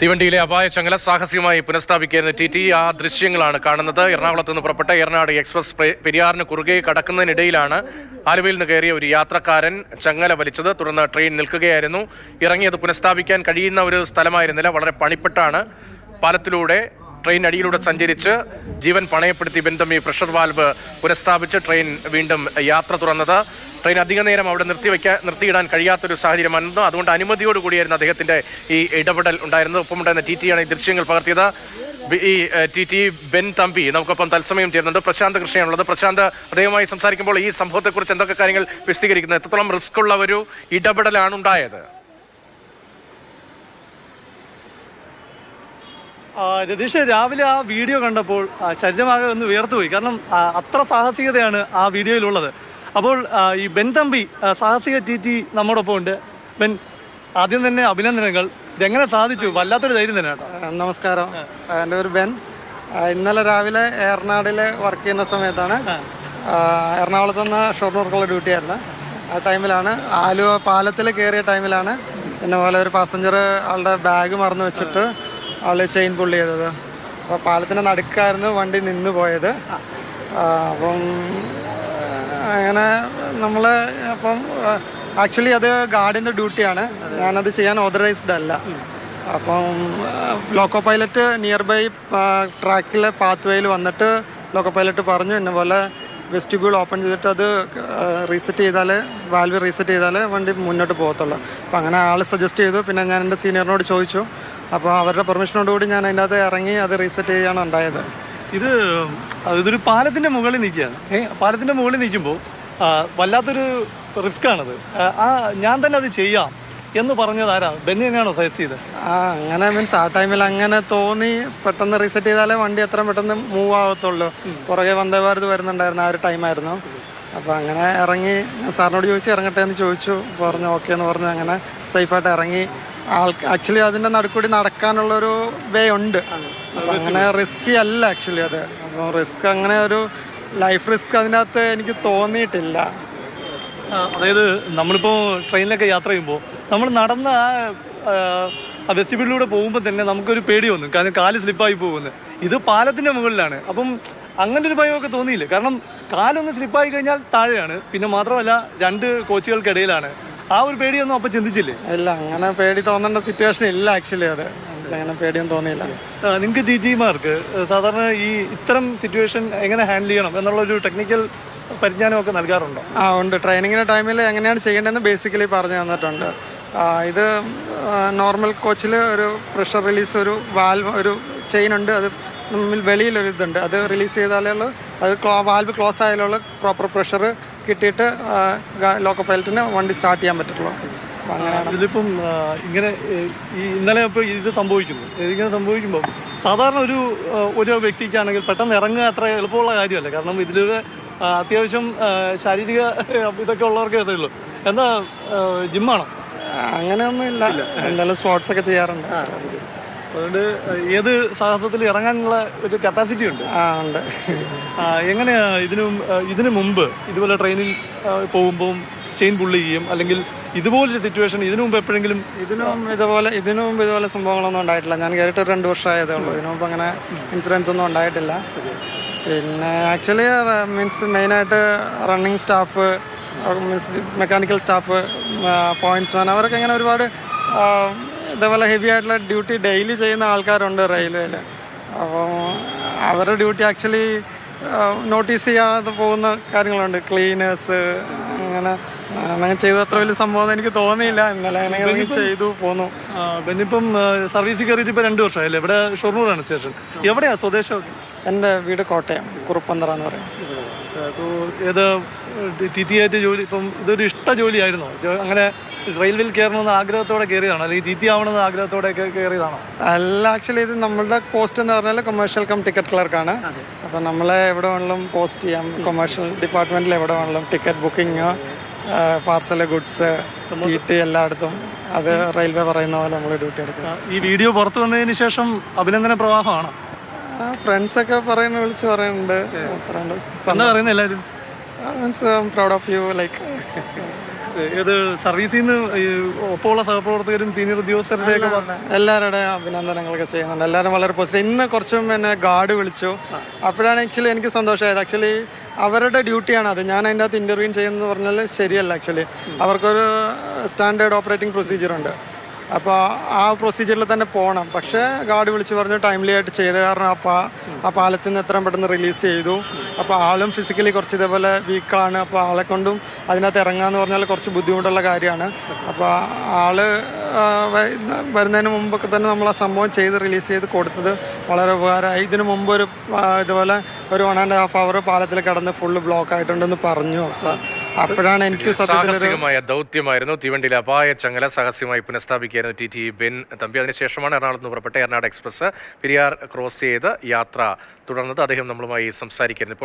തീവണ്ടിയിലെ അപായ ചങ്ങല സാഹസികമായി പുനഃസ്ഥാപിക്കുന്ന ടി ടി ആ ദൃശ്യങ്ങളാണ് കാണുന്നത്. എറണാകുളത്ത് നിന്ന് പുറപ്പെട്ട എറണാട് എക്സ്പ്രസ് പെരിയാറിന് കുറുകെ കടക്കുന്നതിനിടയിലാണ് ആലുവയിൽ നിന്ന് കയറിയ ഒരു യാത്രക്കാരൻ ചങ്ങല വലിച്ചത്. തുടർന്ന് ട്രെയിൻ നിൽക്കുകയായിരുന്നു. ഇറങ്ങിയത് പുനഃസ്ഥാപിക്കാൻ കഴിയുന്ന ഒരു സ്ഥലമായിരുന്നില്ല. വളരെ പണിപ്പെട്ടാണ്. പാലത്തിലൂടെ ട്രെയിൻ അടിയിലൂടെ സഞ്ചരിച്ച് ജീവൻ പണയപ്പെടുത്തി ബന്ധം ഈ പ്രഷർ വാൽവ് പുനഃസ്ഥാപിച്ച് ട്രെയിൻ വീണ്ടും യാത്ര തുറന്നത്. ട്രെയിൻ അധിക നേരം അവിടെ നിർത്തി വയ്ക്കാൻ നിർത്തിയിടാൻ കഴിയാത്തൊരു സാഹചര്യമായിരുന്നു. അതുകൊണ്ട് അനുമതിയോട് കൂടിയായിരുന്നു അദ്ദേഹത്തിന്റെ ഈ ഇടപെടൽ ഉണ്ടായിരുന്നത്. ഒപ്പമുണ്ടായിരുന്ന ടി ആണ് ഈ ദൃശ്യങ്ങൾ പകർത്തിയത്. ഈ ടി ടി ബെൻ തമ്പി നമുക്കൊപ്പം തത്സമയം ചേരുന്നുണ്ട്. പ്രശാന്ത് കൃഷ്ണയാണുള്ളത്. പ്രശാന്ത് അദ്ദേഹമായി സംസാരിക്കുമ്പോൾ ഈ സംഭവത്തെക്കുറിച്ച് എന്തൊക്കെ കാര്യങ്ങൾ വിശദീകരിക്കുന്നത്? എത്രത്തോളം റിസ്ക് ഉള്ള ഒരു ഇടപെടലാണ് ഉണ്ടായത്? രതീഷ് രാവിലെ ആ വീഡിയോ കണ്ടപ്പോൾ ശരീരമാകെ ഒന്ന് ഉയർത്തുപോയി കാരണം അത്ര സാഹസികതയാണ് ആ വീഡിയോയിലുള്ളത്. അപ്പോൾ ഈ ബെൻ തമ്പി സാഹസിക ടി ടി നമ്മോടൊപ്പം ഉണ്ട്. ബെൻ ആദ്യം തന്നെ അഭിനന്ദനങ്ങൾ. ഇതെങ്ങനെ സാധിച്ചു? വല്ലാത്തൊരു ധൈര്യം തന്നെ കേട്ടോ. നമസ്കാരം. എന്റെ പേര് ബെൻ. ഇന്നലെ രാവിലെ ഏറനാടിൽ വർക്ക് ചെയ്യുന്ന സമയത്താണ് എറണാകുളത്ത് നിന്ന് ഷൊർണൂർക്കുള്ള ഡ്യൂട്ടി ആയിരുന്നു. ആ ടൈമിലാണ് ആലുവ പാലത്തിൽ കയറിയ ടൈമിലാണ് പിന്നെ പോലെ ഒരു പാസഞ്ചർ ആളുടെ ബാഗ് മറന്നു വെച്ചിട്ട് ആൾ ചെയിൻ പുള്ളി ചെയ്തത്. അപ്പോൾ പാലത്തിന്റെ നടുക്കായിരുന്നു വണ്ടി നിന്ന് പോയത്. അപ്പം അങ്ങനെ നമ്മൾ അപ്പം ആക്ച്വലി അത് ഗാർഡിന്റെ ഡ്യൂട്ടിയാണ് ഞാനത് ചെയ്യാൻ ഓതറൈസ്ഡ് അല്ല. അപ്പം ലോക്കോ പൈലറ്റ് നിയർ ബൈ ട്രാക്കിലെ പാത്ത് വേയിൽ വന്നിട്ട് ലോക്കോ പൈലറ്റ് പറഞ്ഞു എന്നെ പോലെ വെസ്റ്റിബ്യൂൾ ഓപ്പൺ ചെയ്തിട്ട് അത് റീസെറ്റ് ചെയ്താൽ വാൽവ് റീസെറ്റ് ചെയ്താൽ വണ്ടി മുന്നോട്ട് പോകത്തുള്ളൂ. അപ്പോൾ അങ്ങനെ ആൾ സജസ്റ്റ് ചെയ്തു. പിന്നെ ഞാൻ എന്റെ സീനിയറിനോട് ചോദിച്ചു. അപ്പോൾ അവരുടെ പെർമിഷനോടുകൂടി ഞാൻ അതിന്റെ അകത്ത് ഇറങ്ങി അത് റീസെറ്റ് ചെയ്യാണ് ഉണ്ടായത്. ഇത് ഇതൊരു പാലത്തിന്റെ മുകളിൽ നിൽക്കുകയാണ്. ഏ പാലത്തിന്റെ മുകളിൽ നിൽക്കുമ്പോൾ വല്ലാത്തൊരു റിസ്ക് ആണത് ആ, ഞാൻ തന്നെ അത് ചെയ്യാം എന്ന് പറഞ്ഞത് ആരാ? ബെന്നി തന്നെയാണോ സജസ്റ്റ് ചെയ്തത്? ആ അങ്ങനെ മീൻസ് ആ ടൈമിൽ അങ്ങനെ തോന്നി. പെട്ടെന്ന് റീസെറ്റ് ചെയ്താലേ വണ്ടി എത്രയും പെട്ടെന്ന് മൂവ് ആവത്തുള്ളൂ. പുറകെ വന്ദേ ഭാരത് വരുന്നുണ്ടായിരുന്ന ആ ഒരു ടൈമായിരുന്നു. അപ്പോൾ അങ്ങനെ ഇറങ്ങി സാറിനോട് ചോദിച്ചു ഇറങ്ങട്ടെ? എന്ന് ചോദിച്ചു. പറഞ്ഞു ഓക്കെ എന്ന് പറഞ്ഞു. അങ്ങനെ സേഫായിട്ട് ഇറങ്ങി. ആക്ച്വലി അതിന്റെ നടുക്കൂടി നടക്കാനുള്ളൊരു വേ ഉണ്ട്. അങ്ങനെ റിസ്കി അല്ല ആക്ച്വലി അത്. അപ്പോൾ റിസ്ക് അങ്ങനെ ഒരു ലൈഫ് റിസ്ക് അതിനകത്ത് എനിക്ക് തോന്നിയിട്ടില്ല. അതായത് നമ്മളിപ്പോൾ ട്രെയിനിലൊക്കെ യാത്ര ചെയ്യുമ്പോൾ നമ്മൾ നടന്ന ആ വെസ്റ്റിബിളിലൂടെ പോകുമ്പോൾ തന്നെ നമുക്കൊരു പേടി വന്നു. കാരണം കാൽ സ്ലിപ്പായി പോകുന്നത് ഇത് പാലത്തിന്റെ മുകളിലാണ്. അപ്പം അങ്ങനെ ഒരു ഭയമൊക്കെ തോന്നിയില്ല? കാരണം കാലൊന്ന് സ്ലിപ്പായി കഴിഞ്ഞാൽ താഴെയാണ്. പിന്നെ മാത്രമല്ല രണ്ട് കോച്ചുകൾക്കിടയിലാണ്. ആ ഒരു പേടിയൊന്നും അപ്പൊ ചിന്തിച്ചില്ലേ? അല്ല അങ്ങനെ പേടി തോന്നേണ്ട സിറ്റുവേഷൻ ഇല്ല ആക്ച്വലി അത്. അങ്ങനെ പേടിയൊന്നും തോന്നിയില്ല. നിങ്ങൾക്ക് ജി ജിമാർക്ക് സാധാരണ ഈ ഇത്തരം സിറ്റുവേഷൻ എങ്ങനെ ഹാൻഡിൽ ചെയ്യണം എന്നുള്ള ഒരു ടെക്നിക്കൽ പരിജ്ഞാനമൊക്കെ നൽകാറുണ്ടോ? ആ ഉണ്ട്. ട്രെയിനിങ്ങിന്റെ ടൈമിൽ എങ്ങനെയാണ് ചെയ്യേണ്ടതെന്ന് ബേസിക്കലി പറഞ്ഞു തന്നിട്ടുണ്ട്. ഇത് നോർമൽ കോച്ചിൽ ഒരു പ്രഷർ റിലീസ് ഒരു വാൽവ് ഒരു ചെയിൻ ഉണ്ട്. അത് നമ്മിൽ വെളിയിലൊരു ഇതുണ്ട്. അത് റിലീസ് ചെയ്താലേ ഉള്ളൂ. അത് വാൽവ് ക്ലോസ് ആയാലുള്ള പ്രോപ്പർ പ്രഷർ കിട്ടിയിട്ട് ലോക്കോ പൈലറ്റിന് വണ്ടി സ്റ്റാർട്ട് ചെയ്യാൻ പറ്റുള്ളൂ അപ്പം അങ്ങനെയാണ്. ഇതിലിപ്പം ഇങ്ങനെ ഈ ഇന്നലെ ഇപ്പോൾ ഇത് സംഭവിക്കുന്നു. ഇതിങ്ങനെ സംഭവിക്കുമ്പോൾ സാധാരണ ഒരു ഒരു വ്യക്തിക്കാണെങ്കിൽ പെട്ടെന്ന് ഇറങ്ങുക അത്ര എളുപ്പമുള്ള കാര്യമല്ല. കാരണം ഇതിലൂടെ അത്യാവശ്യം ശാരീരിക ഇതൊക്കെ ഉള്ളവർക്കേ അറിയുള്ളൂ എന്താ ജിമ്മാണോ അങ്ങനെയൊന്നും ഇല്ല. എന്തായാലും സ്പോർട്സ് ഒക്കെ ചെയ്യാറുണ്ട്. അതുകൊണ്ട് ഏത് സാഹസത്തിൽ ഇറങ്ങാനുള്ള ഒരു കപ്പാസിറ്റി ഉണ്ട്? ആ ഉണ്ട്. എങ്ങനെയാ ഇതിനു ഇതിനു മുമ്പ് ഇതുപോലെ ട്രെയിനിൽ പോകുമ്പോൾ ചെയിൻ പുള്ളി ചെയ്യും അല്ലെങ്കിൽ ഇതുപോലൊരു സിറ്റുവേഷൻ ഇതിനു മുമ്പ് എപ്പോഴെങ്കിലും ഇതിനും ഇതുപോലെ ഇതിനു മുമ്പ് ഇതുപോലെ സംഭവങ്ങളൊന്നും ഉണ്ടായിട്ടില്ല. ഞാൻ കേട്ടിട്ട് ഒരു രണ്ട് വർഷമായതേ ഉള്ളൂ ഇതിനു മുമ്പ് അങ്ങനെ ഇൻസിഡൻസ് ഒന്നും ഉണ്ടായിട്ടില്ല. പിന്നെ ആക്ച്വലി മീൻസ് മെയിനായിട്ട് running staff means mechanical staff points man അവരൊക്കെ ഇങ്ങനെ ഒരുപാട് ഇതേപോലെ ഹെവി ആയിട്ടുള്ള ഡ്യൂട്ടി ഡെയിലി ചെയ്യുന്ന ആൾക്കാരുണ്ട് റെയിൽവേയിൽ അപ്പോൾ അവരുടെ ഡ്യൂട്ടി ആക്ച്വലി നോട്ടീസ് ചെയ്യാതെ പോകുന്ന കാര്യങ്ങളുണ്ട് ക്ലീനേഴ്സ് അങ്ങനെ അങ്ങനെ ചെയ്ത അത്ര വലിയ സംഭവം എനിക്ക് തോന്നിയില്ല ഇന്നലെ അങ്ങനെ ചെയ്തു പോന്നു ആ, പിന്നിപ്പം സർവീസിൽ കയറിയിട്ട് ഇപ്പം രണ്ട് വർഷമായില്ലേ ഇവിടെ ഷൊർണൂറാണ് സ്റ്റേഷൻ എവിടെയാ സ്വദേശം എന്റെ വീട് കോട്ടയം കുറുപ്പന്തറ എന്ന് പറയും ഏത് ടി ടി ആയിട്ട് ജോലി ഇപ്പം ഇതൊരു ഇഷ്ട ജോലിയായിരുന്നോ അങ്ങനെ റെയിൽവേയിൽ കയറണമെന്ന് ആഗ്രഹത്തോടെ കയറിയതാണോ? അല്ലെങ്കിൽ ജി ടി ആവണമെന്ന് ആഗ്രഹത്തോടെ കയറിയതാണോ? അല്ല ആക്ച്വലി ഇത് നമ്മളുടെ പോസ്റ്റ് എന്ന് പറഞ്ഞാൽ കൊമേഴ്ഷ്യൽ കം ടിക്കറ്റ് ക്ലർക്കാണ് അപ്പോൾ നമ്മളെ എവിടെ വേണമെങ്കിലും പോസ്റ്റ് ചെയ്യാം. കൊമേഴ്ഷ്യൽ ഡിപ്പാർട്ട്മെന്റിൽ എവിടെ വേണമെങ്കിലും ticket booking parcel goods T T എല്ലായിടത്തും അത് റെയിൽവേ പറയുന്ന പോലെ നമ്മൾ ഡ്യൂട്ടി എടുക്കുക ഈ വീഡിയോ പുറത്തു വന്നതിന് ശേഷം അഭിനന്ദന പ്രവാഹമാണ്? ഫ്രണ്ട്സൊക്കെ പറയുന്ന വിളിച്ച് പറയുന്നുണ്ട്. പറയുന്നത് എല്ലാവരും? Means proud of you like ഏത് സർവീസിൽ നിന്ന് ഒപ്പമുള്ള സഹപ്രവർത്തകരും സീനിയർ ഉദ്യോഗസ്ഥരുടെ ഒക്കെ പറഞ്ഞ എല്ലാവരുടെയും അഭിനന്ദനങ്ങളൊക്കെ ചെയ്യുന്നുണ്ട്. എല്ലാവരും വളരെ പോസിറ്റീവ് ഇന്ന് കുറച്ചും എന്നെ ഗാർഡ് വിളിച്ചു. അപ്പോഴാണ് ആക്ച്വലി എനിക്ക് സന്തോഷമായത്. ആക്ച്വലി അവരുടെ ഡ്യൂട്ടിയാണ് അത്. ഞാൻ അതിന്റെ അകത്ത് ഇന്റർവ്യൂ ചെയ്യുന്നത് പറഞ്ഞാൽ ശരിയല്ല ആക്ച്വലി അവർക്കൊരു സ്റ്റാൻഡേർഡ് ഓപ്പറേറ്റിംഗ് പ്രൊസീജിയർ ഉണ്ട്. അപ്പോൾ ആ പ്രൊസീജിയറിൽ തന്നെ പോകണം പക്ഷേ ഗാർഡ് വിളിച്ച് പറഞ്ഞു ടൈംലി ആയിട്ട് ചെയ്ത് കാരണം ആ പാ ആ പാലത്തിൽ നിന്ന് എത്രയും പെട്ടെന്ന് റിലീസ് ചെയ്തു. അപ്പോൾ ആളും ഫിസിക്കലി കുറച്ച് ഇതേപോലെ വീക്കാണ് അപ്പോൾ ആളെ കൊണ്ടും അതിനകത്ത് ഇറങ്ങാന്ന് പറഞ്ഞാൽ കുറച്ച് ബുദ്ധിമുട്ടുള്ള കാര്യമാണ്. അപ്പോൾ ആൾ വരുന്നതിന് മുമ്പൊക്കെ തന്നെ നമ്മൾ ആ സംഭവം ചെയ്ത് റിലീസ് ചെയ്ത് കൊടുത്തത് വളരെ ഉപകാരമായി. ഇതിനു മുമ്പ് ഒരു ഇതുപോലെ ഒരു വൺ ആൻഡ് ഹാഫ് അവർ പാലത്തിൽ കിടന്ന് ഫുള്ള് ബ്ലോക്ക് ആയിട്ടുണ്ടെന്ന് പറഞ്ഞു അവസാനം. അപ്പോഴാണ് എനിക്ക് സാഹസികമായ ദൗത്യമായിരുന്നു. തീവണ്ടിയിലെ അപായ ചങ്ങല സാഹസികമായി പുനഃസ്ഥാപിക്കുകയായിരുന്നു ടി ടി ബെൻ തമ്പി. അതിനുശേഷമാണ് എറണാകുളത്ത് നിന്ന് പുറപ്പെട്ട എറണാട് എക്സ്പ്രസ് പെരിയാർ ക്രോസ് ചെയ്ത് യാത്ര തുടർന്നത്. അദ്ദേഹം നമ്മളുമായി സംസാരിക്കുന്നു ഇപ്പോൾ